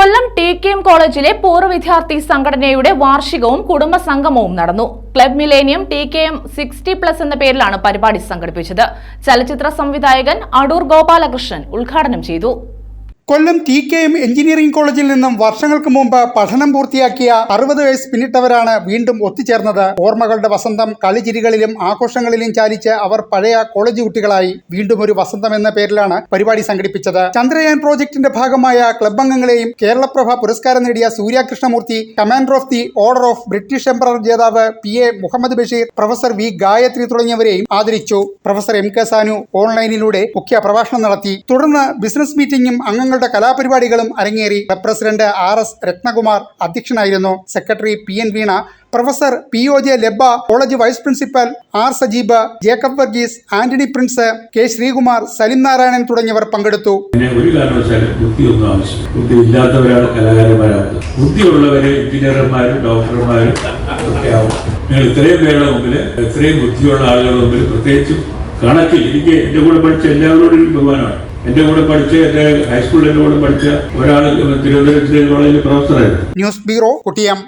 കൊല്ലം T K M കോളേജിലെ പൂർവ വിദ്യാർത്ഥി സംഘടനയുടെ വാർഷികവും കുടുംബ സംഗമവും നടന്നു. Club millennium T K M sixty plus എന്ന പേരിലാണ് പരിപാടി സംഘടിപ്പിച്ചത്. ചലച്ചിത്ര സംവിധായകൻ അടൂർ ഗോപാലകൃഷ്ണൻ ഉദ്ഘാടനം ചെയ്തു. Kollam T K M engineering കോളേജിൽ നിന്നും വർഷങ്ങൾക്ക് മുമ്പ് പഠനം പൂർത്തിയാക്കിയ അറുപത് വയസ്സ് പിന്നിട്ടവരാണ് വീണ്ടും ഒത്തുചേർന്നത്. ഓർമ്മകളുടെ വസന്തം കളിചിരികളിലും ആഘോഷങ്ങളിലും ചാലിച്ച് അവർ പഴയ കോളേജ് കുട്ടികളായി വീണ്ടും ഒരു വസന്തം എന്ന പേരിലാണ് പരിപാടി സംഘടിപ്പിച്ചത്. ചന്ദ്രയാൻ പ്രോജക്ടിന്റെ ഭാഗമായ ക്ലബ് അംഗങ്ങളെയും കേരളപ്രഭ പുരസ്കാരം നേടിയ Soorya Krishnamoorthy commander of the order of British emperor ജേതാവ് P A Muhammad Basheer professor V Gayathri തുടങ്ങിയവരെയും ആദരിച്ചു. പ്രൊഫസർ എം കെ സാനു ഓൺലൈനിലൂടെ മുഖ്യ പ്രഭാഷണം നടത്തി. തുടർന്ന് ബിസിനസ് മീറ്റിംഗും അംഗങ്ങളുടെ കലാപരിപാടികളും അരങ്ങേറി. പ്രസിഡന്റ് ആർ എസ് രത്നകുമാർ അധ്യക്ഷനായിരുന്നു. Secretary P N Veena professor P O J Lebba college vice principal R Sajeeb Jacob Varghese Antony Prince K Sreekumar Salim Narayanan തുടങ്ങിയവർ പങ്കെടുത്തു. ഒരു കാരണവശാലും ബുദ്ധി ഡോക്ടർമാരും ഒക്കെ കണക്കിൽ എനിക്ക് എന്റെ കൂടെ പഠിച്ച എല്ലാവരോടും ബഹുമാനമാണ്. എന്റെ കൂടെ പഠിച്ച എന്റെ ഹൈസ്കൂളിൽ എന്റെ കൂടെ പഠിച്ച ഒരാൾ തിരുവനന്തപുരത്തിലെ കോളേജിലെ പ്രൊഫസറായിരുന്നു ന്യൂസ് ബ്യൂറോ കുട്ടിയം.